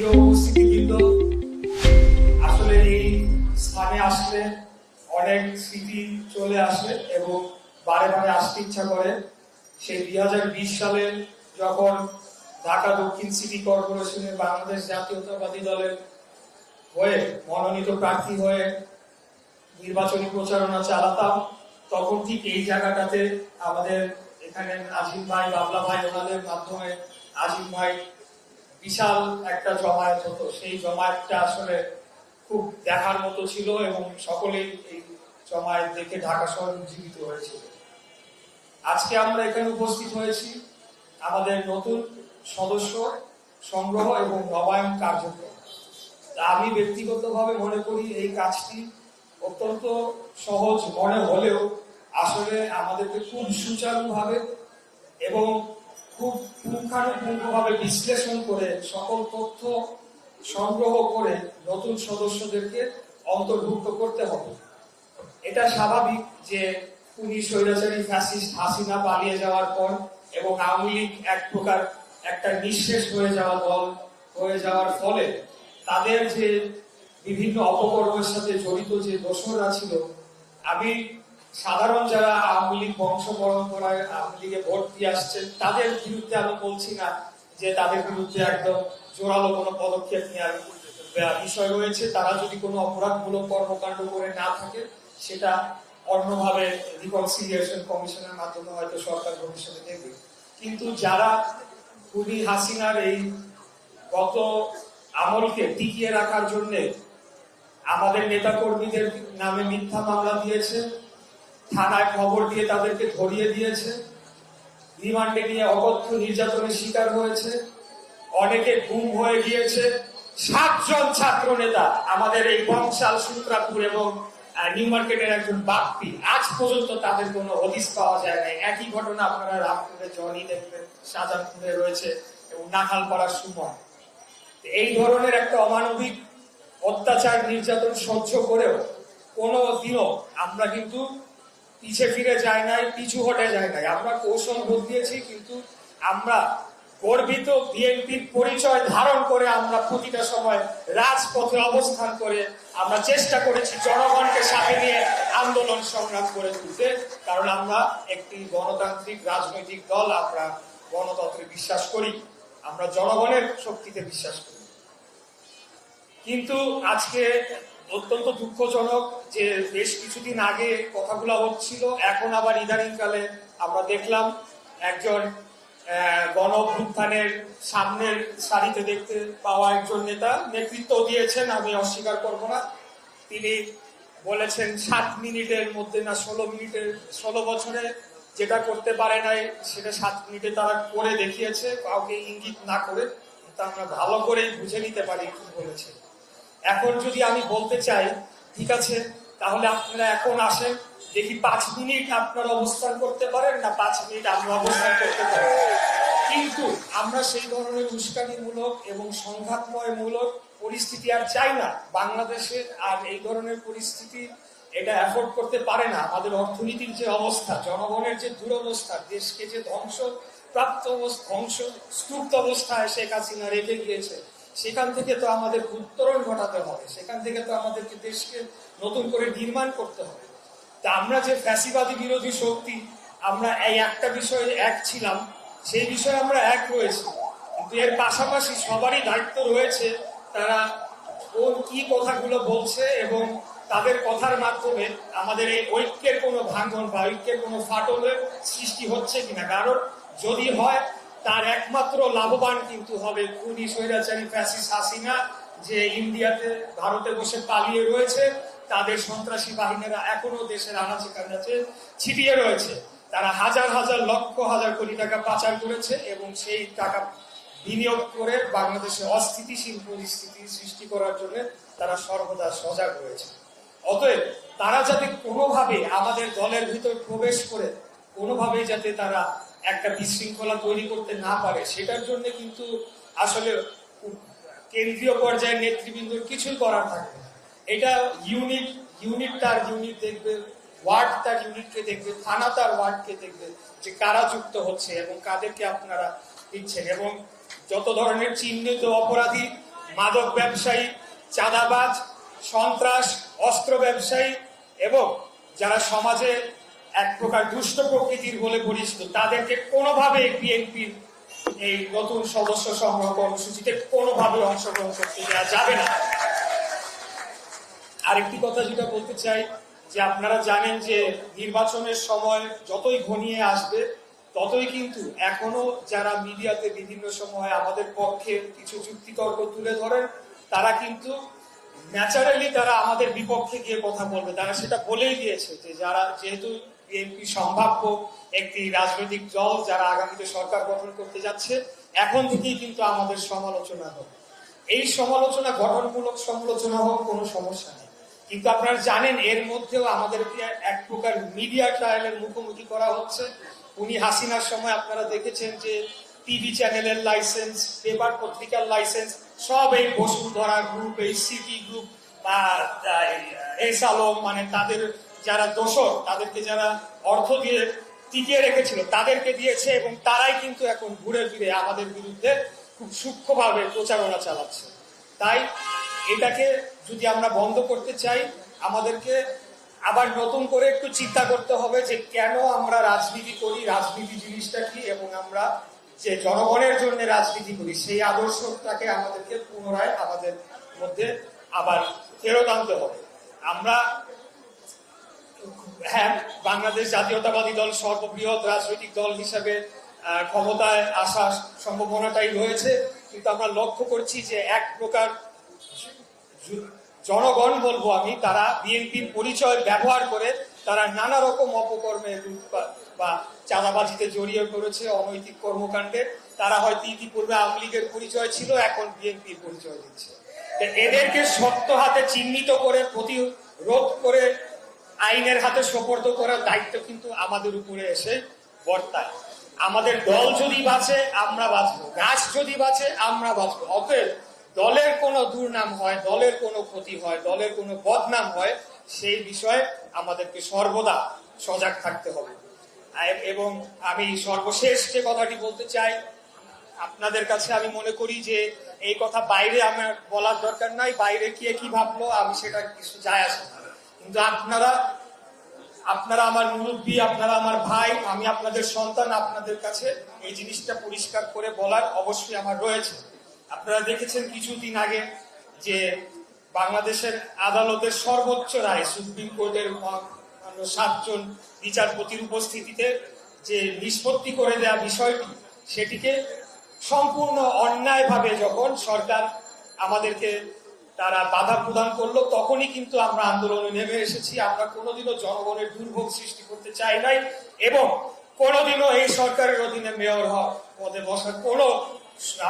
প্রিয় উপস্থিতিবৃন্দ আসলে এই স্থানে আসলে অনেক স্মৃতি চলে আসে এবং বারে বারে আসতে ইচ্ছা করে। সেই দুই হাজার বিশ সালে যখন ঢাকা দক্ষিণ সিটি কর্পোরেশনের বাংলাদেশ জাতীয়তাবাদী দলের হয়ে মনোনীত প্রার্থী হয়ে নির্বাচনী প্রচারণা চালাতাম, তখন ঠিক এই জায়গাটাতে আমাদের এখানে আজিম ভাই, বাবলা ভাই ওনাদের মাধ্যমে আজিম ভাই বিশাল একটা জমায়েত হতো। সেই জমায়েতটা আসলে খুব দেখার মতো ছিল এবং সকলেই এই জমায়েত দেখে ঢাকা শহর উজ্জীবিত হয়েছিল। আজকে আমরা এখানে উপস্থিত হয়েছি আমাদের নতুন সদস্য সংগ্রহ এবং নবায়ন কার্যক্রম। আমি ব্যক্তিগতভাবে মনে করি এই কাজটি অত্যন্ত সহজ মনে হলেও আসলে আমাদেরকে খুব সুচারুভাবে এবং খুব পুঙ্খানুপুঙ্খভাবে বিশ্লেষণ করে, সকল তথ্য সংগ্রহ করে নতুন সদস্যদেরকে অন্তর্ভুক্ত করতে হবে। এটা স্বাভাবিক যে উনি স্বৈরাচারী ফ্যাসিস্ট হাসিনা পালিয়ে যাওয়ার পর এবং আওয়ামী লীগ এক প্রকার একটা নিঃশেষ হয়ে যাওয়া দল হয়ে যাওয়ার ফলে তাদের যে বিভিন্ন অপকর্মের সাথে জড়িত যে দোষরা ছিল, আমি সাধারণ যারা আওয়ামী লীগ বংশ পরম্পরায় আওয়ামী লীগে ভোট দিয়ে আসছেন, তাদের বিরুদ্ধে আমি বলছি না যে তাদের বিরুদ্ধে একদম জোরালো কোনো পদক্ষেপ নেওয়ার বিষয় রয়েছে। তারা যদি কোনো অপরাধমূলক কর্মকাণ্ড করে না থাকে, সেটা অন্যভাবে রিকনসিলিয়েশন কমিশনের মাধ্যমে হয়তো সরকার ভবিষ্যতে দেখবে কিন্তু যারা খুবই হাসিনার এই গত আমলকে টিকিয়ে রাখার জন্য আমাদের নেতা কর্মীদের নামে মিথ্যা মামলা দিয়েছে থানায় খবর দিয়ে তাদেরকে ধরিয়ে দিয়েছে। রিমান্ডে নিয়ে অকথ্য নির্যাতনের শিকার হয়েছে। অনেকে গুম হয়ে গিয়েছে। সাতজন ছাত্র নেতা আমাদের এই বংশাল সূত্রাপুর এবং নিউ মার্কেটের একজন বাপ্পি আজ পর্যন্ত তাদের কোনো হদিস পাওয়া যায় না একই ঘটনা আপনারা রামপুরে, জনি দেখবেন, শাহজাহানপুরে রয়েছে এবং নাখাল পাড়ার সুমন। এই ধরনের একটা অমানবিক অত্যাচার, নির্যাতন সহ্য করেও কোনো দিনও আমরা কিন্তু পিছে ফিরে যায় নাই, পিছু হটে যায় নাই। আমরা কৌশল দিয়েছি, কিন্তু আমরা গর্বিত বিএনপির পরিচয় ধারণ করে আমরা প্রতিটা সময় রাজপথে অবস্থান করে আমরা চেষ্টা করেছি জনগণকে সাথে নিয়ে আন্দোলন সংগ্রাম করে তুলতে, কারণ আমরা একটি গণতান্ত্রিক রাজনৈতিক দল, আমরা গণতন্ত্রে বিশ্বাস করি, আমরা জনগণের শক্তিতে বিশ্বাস করি। কিন্তু আজকে অত্যন্ত দুঃখজনক যে বেশ কিছুদিন আগে কথাগুলো হচ্ছিল, এখন আবার ইদানিং কালে আমরা দেখলাম একজন গণ অভ্যুত্থানের সামনের সারিতে দেখতে পাওয়া একজন নেতা নেতৃত্ব দিয়েছেন, আমি অস্বীকার করব না। তিনি বলেছেন, সাত মিনিটের মধ্যে না ষোলো মিনিটের, ষোলো বছরে যেটা করতে পারে নাই, সেটা সাত মিনিটে তারা করে দেখিয়েছে, কাউকে ইঙ্গিত না করে তা আমরা ভালো করেই বুঝে নিতে পারি কি বলেছে। এখন যদি আমি বলতে চাই, ঠিক আছে, তাহলে আপনারা এখন আসেন, দেখি পাঁচ মিনিট আপনারা অবস্থান করতে পারেন না পাঁচ মিনিট আমরা অবস্থান করতে পারি। কিন্তু আমরা সেই ধরনের উস্কানিমূলক এবং সংঘাতময় মূলক পরিস্থিতি আর চাই না। বাংলাদেশে আর এই ধরনের পরিস্থিতি এটা অ্যাফোর্ড করতে পারে না। আমাদের অর্থনীতির যে অবস্থা, জনগণের যে দুরবস্থা, দেশকে যে ধ্বংস প্রাপ্ত ধ্বংস স্তূপ্ত অবস্থায় শেখ হাসিনা রেখে গিয়েছে সেখান থেকে তো আমাদের উত্তরণ ঘটাতে হবে। সেখান থেকে তো আমাদেরকে দেশকে নতুন করে নির্মাণ করতে হবে। তা আমরা যে ফ্যাসিবাদী বিরোধী শক্তি, আমরা এই একটা বিষয়ে এক ছিলাম, সেই বিষয়ে আমরা এক রয়েছি। কিন্তু এর পাশাপাশি সবারই দায়িত্ব রয়েছে তারা কোন কি কথাগুলো বলছে এবং তাদের কথার মাধ্যমে আমাদের এই ঐক্যের কোনো ভাঙন বা ঐক্যের কোনো ফাটলের সৃষ্টি হচ্ছে কিনা। কারণ যদি হয় তার একমাত্র লাভবান কিন্তু হবে খুনি স্বৈরাচারী ফ্যাসিস হাসিনা, যে ইন্ডিয়াতে, ভারতে বসে পালিয়ে রয়েছে। তাদের সন্ত্রাসী বাহিনীরা এখনও দেশের আনাচে কানাচে ছিটিয়ে রয়েছে। তারা হাজার হাজার, লক্ষ হাজার কোটি টাকা পাচার করেছে এবং সেই টাকা বিনিয়োগ করে বাংলাদেশে অস্থিতিশীল পরিস্থিতি সৃষ্টি করার জন্য তারা সর্বদা সজাগ রয়েছে। অতএব তারা যাতে কোনোভাবে আমাদের দলের ভিতর প্রবেশ করে, কোনোভাবেই যাতে তারা একটা বিশৃঙ্খলা তৈরি করতে না পারে, সেটার জন্য কিন্তু আসলে কেন্দ্রীয় পর্যায়ের নেতৃবৃন্দর কিছুই করার থাকে। এটা ইউনিট ইউনিট তার ইউনিট দেখবে ওয়ার্ড তার ইউনিটকে দেখবে, থানা তার ওয়ার্ডকে দেখবে যে কারা যুক্ত হচ্ছে এবং কাদেরকে আপনারা দিচ্ছেন এবং যত ধরনের চিহ্নিত অপরাধী, মাদক ব্যবসায়ী, চাঁদাবাজ, সন্ত্রাস, অস্ত্র ব্যবসায়ী এবং যারা সমাজে এক প্রকার দুষ্ট প্রকৃতির বলে পরিচিত। তাদেরকে কোনোভাবে বিএনপির এই নতুন সদস্য সংগ্রহ কর্মসূচিতে কোনোভাবে অংশগ্রহণ করতে দেওয়া যাবে না। আরেকটি কথা যেটা বলতে চাই, যে আপনারা জানেন যে নির্বাচনের সময় যতই ঘনিয়ে আসবে, ততই কিন্তু এখনও যারা মিডিয়াতে বিভিন্ন সময় আমাদের পক্ষে কিছু যুক্তিতর্ক তুলে ধরেন, তারা কিন্তু ন্যাচারালি তারা আমাদের বিপক্ষে গিয়ে কথা বলবে। তারা সেটা বলেই দিয়েছে যে যারা যেহেতু বিএনপি সম্ভাব্য একটি রাজনৈতিক দল যারা আগামীতে সরকার গঠন করতে যাচ্ছে, এখন থেকেই কিন্তু আমাদের সমালোচনা হবে এই সমালোচনা, গঠনমূলক সমালোচনা হোক, কোনো সমস্যা নেই। কিন্তু আপনারা জানেন, এর মধ্যেও আমাদেরকে এক প্রকার মিডিয়া ট্রায়ালের মুখোমুখি করা হচ্ছে। উনি হাসিনার সময় আপনারা দেখেছেন যে টিভি চ্যানেলের লাইসেন্স, পেপার পত্রিকার লাইসেন্স, সব এই বসুন্ধরা গ্রুপ, এই সিটি গ্রুপ বা এস আলম মানে তাদের যারা দোষর, তাদেরকে যারা অর্থ দিয়ে টিকিয়ে রেখেছিল, তাদেরকে দিয়েছে এবং তারাই কিন্তু এখন ঘুরে ফিরে আমাদের বিরুদ্ধে খুব সূক্ষ্মভাবে প্রচারণা চালাচ্ছে। তাই এটাকে যদি আমরা বন্ধ করতে চাই, আমাদেরকে আবার নতুন করে একটু চিন্তা করতে হবে যে কেন আমরা রাজনীতি করি, রাজনীতি জিনিসটা কি, এবং আমরা যে জনগণের জন্য রাজনীতি করি, সেই আদর্শটাকে আমাদেরকে পুনরায় আমাদের মধ্যে আবার ফেরত আনতে হবে। আমরা হ্যাঁ বাংলাদেশ জাতীয়তাবাদী দল, সর্ববৃহৎ রাজনৈতিক দল হিসেবে ক্ষমতায় আসার সম্ভাবনাটাই রয়েছে। কিন্তু আমরা লক্ষ্য করছি যে এক প্রকার জনগণ বলব আমি, তারা বিএনপির পরিচয় ব্যবহার করে তারা নানা রকম অপকর্মে বা চাঁদাবাজিতে জড়িয়ে পড়েছে অনৈতিক কর্মকাণ্ডে। তারা হয়তো ইতিপূর্বে আওয়ামী লীগের পরিচয় ছিল, এখন বিএনপির পরিচয় দিচ্ছে। এদেরকে শক্ত হাতে চিহ্নিত করে, প্রতিরোধ করে আইনের হাতে সোপর্দ করার দায়িত্ব কিন্তু আমাদের উপরে এসে বর্তায়। আমাদের দল যদি বাঁচে, আমরা বাঁচবো। গাছ যদি বাঁচে, আমরা বাঁচবো। অতএব দলের কোনো দুর্নাম হয়, দলের কোনো ক্ষতি হয়, দলের কোনো বদনাম হয়, সেই বিষয়ে আমাদেরকে সর্বদা সজাগ থাকতে হবে। এবং আমি সর্বশেষ যে কথাটি বলতে চাই, আপনাদের কাছে আমি মনে করি যে এই কথা বাইরে আমার বলার দরকার নাই, বাইরে কে কি ভাবলো আমি সেটা কিছু যায় আসে না। কিন্তু আপনারা আপনারা আমার মুরব্বী, আপনারা আমার ভাই, আমি আপনাদের সন্তান, আপনাদের কাছে এই জিনিসটা পরিষ্কার করে বলার অবশ্যই আমার রয়েছে। আপনারা দেখেছেন কিছুদিন আগে যে বাংলাদেশের আদালতের সর্বোচ্চ রায় সুপ্রিম কোর্টের সাতজন বিচারপতির উপস্থিতিতে যে নিষ্পত্তি করে দেওয়া বিষয়টি, সেটিকে সম্পূর্ণ অন্যায়ভাবে যখন সরকার আমাদেরকে তারা বাধা প্রদান করল, তখনই কিন্তু আমরা আন্দোলনে নেমে এসেছি। আমরা কোনোদিনও জনগণের দুর্ভোগ সৃষ্টি করতে চাই নাই এবং কোনোদিনও এই সরকারের অধীনে মেয়র পদে বসার কোনো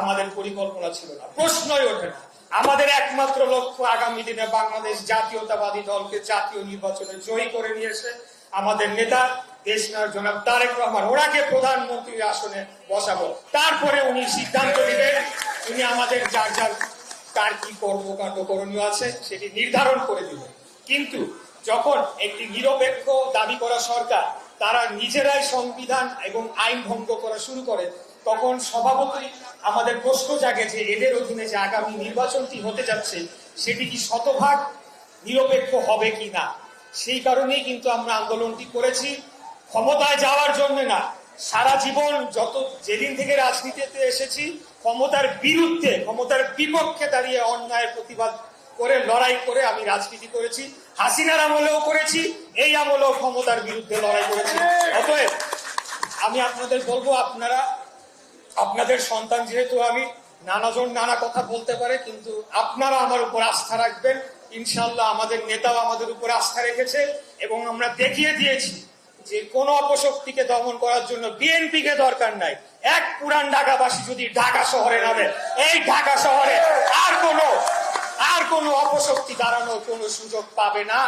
আমাদের পরিকল্পনা ছিল না। প্রশ্নই ওঠে না। আমাদের একমাত্র লক্ষ্য আগামী দিনে বাংলাদেশ জাতীয়তাবাদী দলকে জাতীয় নির্বাচনে জয়ী করে নিয়েছে আমাদের নেতা, দেশ নায়ক জনাব তারেক রহমান, ওনাকে প্রধানমন্ত্রীর আসনে বসাবো। তারপরে উনি সিদ্ধান্ত নেবেন, উনি আমাদের যার যার কার কি কর্মকাণ্ড করণীয় আছে সেটি নির্ধারণ করে দিবেন কিন্তু যখন একটি নিরপেক্ষ দাবি করা সরকার তারা নিজেরাই সংবিধান এবং আইন ভঙ্গ করা শুরু করে, তখন স্বভাবতই আমাদের প্রশ্ন জাগে যে এদের অধীনে যে আগামী নির্বাচনটি হতে যাচ্ছে, সেটি কি শতভাগ নিরপেক্ষ হবে কি না? সেই কারণেই কিন্তু আমরা আন্দোলনটি করেছি। ক্ষমতায় যাওয়ার জন্য না, সারা জীবন যত, যেদিন থেকে রাজনীতিতে এসেছি ক্ষমতার বিরুদ্ধে, ক্ষমতার বিপক্ষে দাঁড়িয়ে অন্যায়ের প্রতিবাদ করে, লড়াই করে আমি রাজনীতি করেছি, হাসিনার আমলেও করেছি, এই আমলেও ক্ষমতার বিরুদ্ধে লড়াই করেছি। অতএব, আমি আপনাদের বলব, আপনারা, আপনাদের সন্তান যেহেতু আমি, নানাজন নানা কথা বলতে পারে, কিন্তু আপনারা আমার উপর আস্থা রাখবেন। ইনশাল্লাহ আমাদের নেতাও আমাদের উপর আস্থা রেখেছে এবং আমরা দেখিয়ে দিয়েছি যে কোন অপশক্তিকে দমন করার জন্য বিএনপি কে দরকার নাই। এক পুরান ঢাকাবাসী যদি ঢাকা শহরে নামে, এই ঢাকা শহরে আর কোনো আর কোনো অপশক্তি দাঁড়ানোর কোনো সুযোগ পাবে না।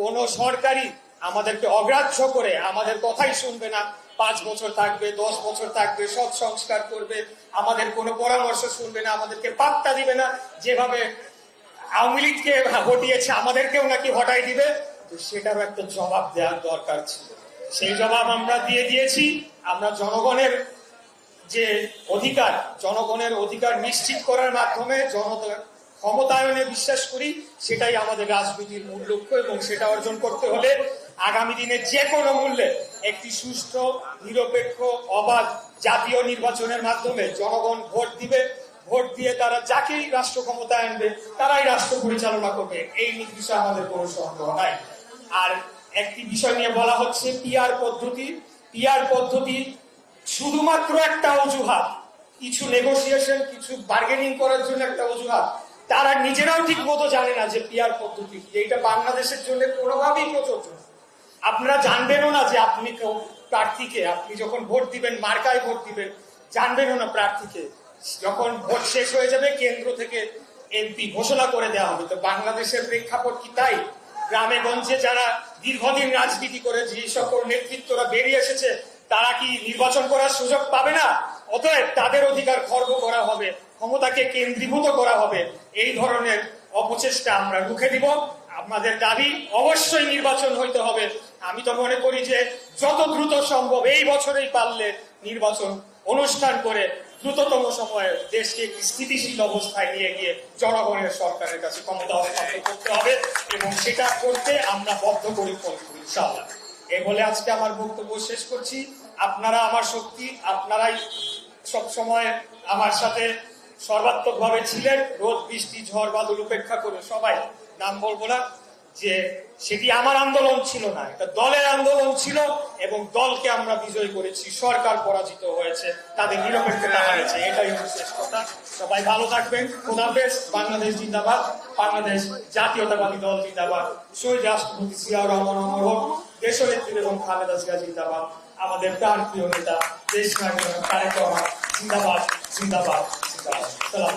কোনো সরকারি আমাদেরকে অগ্রাহ্য করে আমাদের কথাই শুনবে না। পাঁচ বছর থাকবে, দশ বছর থাকবে সব সংস্কার করবে, আমাদের কোনো পরামর্শ শুনবে না, আমাদেরকে পাত্তা দিবে না। যেভাবে আওয়ামী লীগকে হটিয়েছে আমাদেরকেও নাকি হটাই দিবে। সেটারও একটা জবাব দেওয়ার দরকার ছিল। সেই জবাব আমরা দিয়ে দিয়েছি। আমরা জনগণের যে অধিকার, জনগণের অধিকার নিশ্চিত করার মাধ্যমে জনতার ক্ষমতায়নে বিশ্বাস করি, সেটাই আমাদের রাজনীতির মূল লক্ষ্য এবং সেটা অর্জন করতে হলে আগামী দিনে যে কোনো মূল্যে একটি সুষ্ঠু, নিরপেক্ষ, অবাধ জাতীয় নির্বাচনের মাধ্যমে জনগণ ভোট দিবে। ভোট দিয়ে তারা যাকেই রাষ্ট্র ক্ষমতায় আনবে, তারাই রাষ্ট্র পরিচালনা করবে। এই বিষয়ে আমাদের কোনো সন্দেহ নাই। আর একটি বিষয় নিয়ে বলা হচ্ছে পিয়ার পদ্ধতি। পিআর পদ্ধতি শুধুমাত্র একটা অজুহাত, কিছু নেগোসিয়েশন কিছু বার্গেনিং করার জন্য একটা অজুহাত। তারা নিজেরাও ঠিক মতো জানে না যে পিআর পদ্ধতি কি। এইটা বাংলাদেশের জন্য কোনোভাবেই প্রযোজ্য আপনারা জানবেনও না যে আপনি কেউ প্রার্থীকে, আপনি যখন ভোট দিবেন, মার্কায় ভোট দিবেন, জানবেনও না প্রার্থীকে। যখন ভোট শেষ হয়ে যাবে, কেন্দ্র থেকে এমপি ঘোষণা করে দেওয়া হবে। তো বাংলাদেশের প্রেক্ষাপট কি তাই? গ্রামে গঞ্জে যারা দীর্ঘদিন রাজনীতি করে যে সকল নেতৃত্বরা বেরিয়ে এসেছে, তারা কি নির্বাচন করার সুযোগ পাবে না? অতএব তাদের অধিকার খর্ব করা হবে, ক্ষমতাকে কেন্দ্রীভূত করা হবে। এই ধরনের অপচেষ্টা আমরা রুখে দিব। আমাদের দাবি অবশ্যই নির্বাচন হইতে হবে। আমি তো মনে করি যে যত দ্রুত সম্ভব এই বছরেই পারলে নির্বাচন অনুষ্ঠান করে দ্রুততম সময়ে দেশকে একটি স্থিতিশীল অবস্থায় নিয়ে গিয়ে জনগণের সরকারের কাছে ক্ষমতা হস্তান্তর করতে হবে এবং সেটা করতে আমরা বদ্ধপরিকর করি ইনশাআল্লাহ। এই বলে আজকে আমার বক্তব্য শেষ করছি। আপনারা আমার শক্তি, আপনারাই সব সময় আমার সাথে সর্বাত্মক ভাবে ছিলেন। রোদ, বৃষ্টি, ঝড়, বাদল উপেক্ষা করে সবাই নাম বলব না। যে সেটি আমার আন্দোলন ছিল না, এটা দলের আন্দোলন ছিল এবং দলকে আমরা বিজয় করেছি, সরকার পরাজিত হয়েছে, তাদের নিরপেক্ষতা হারিয়েছে, এটাই হচ্ছে শেষ কথা। সবাই ভালো থাকবেন। খোদাফেজ বাংলাদেশ জিন্দাবাদ, বাংলাদেশ জাতীয়তাবাদী দল জিন্দাবাদ। শহীদ রাষ্ট্রপতি জিয়াউর রহমান অমর দেশনেত্রী এবং খালেদা জিয়া জিন্দাবাদ, আমাদের প্রাণ প্রিয় নেতা দেশ তারেক রহমান, জিন্দাবাদ জিন্দাবাদ জিন্দাবাদ। সালাম